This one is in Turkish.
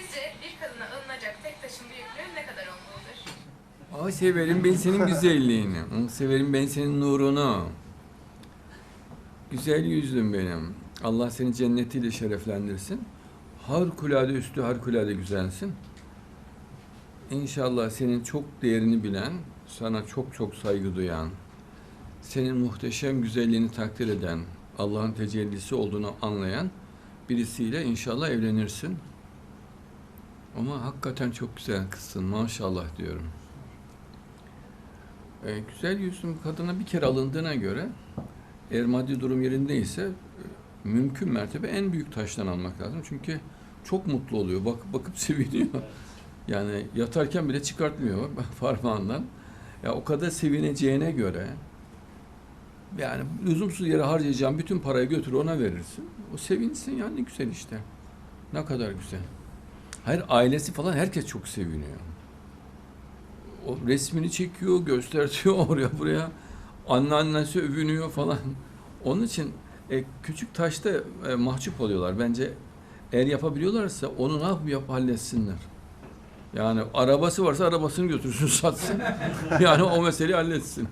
Sizce bir kadına alınacak tek taşın büyüklüğü ne kadar olmalıdır? Aa, severim ben senin güzelliğini. Severim ben senin nurunu. Güzel yüzlüm benim. Allah seni cennetiyle şereflendirsin. Harikulade üstü harikulade güzelsin. İnşallah senin çok değerini bilen, sana çok çok saygı duyan, senin muhteşem güzelliğini takdir eden, Allah'ın tecellisi olduğunu anlayan birisiyle inşallah evlenirsin. Ama hakikaten çok güzel kızsın maşallah diyorum. Ee, güzel yüzlü kadına bir kere alındığına göre eğer maddi durum yerindeyse e, mümkün mertebe en büyük taştan almak lazım. Çünkü çok mutlu oluyor. Bak, bakıp seviniyor. Yani yatarken bile çıkartmıyor parmağından. Ya o kadar sevineceğine göre yani lüzumsuz yere harcayacağın bütün parayı götür ona verirsin. O sevinsin ya ne güzel işte. Ne kadar güzel. Hayır ailesi falan herkes çok seviniyor. O resmini çekiyor, göstertiyor oraya buraya. Anneannesi övünüyor falan. Onun için e, küçük taşta e, mahcup oluyorlar. Bence eğer yapabiliyorlarsa onu ne yapıp yap halletsinler. Yani arabası varsa arabasını götürsün satsın. yani o meseleyi halletsin.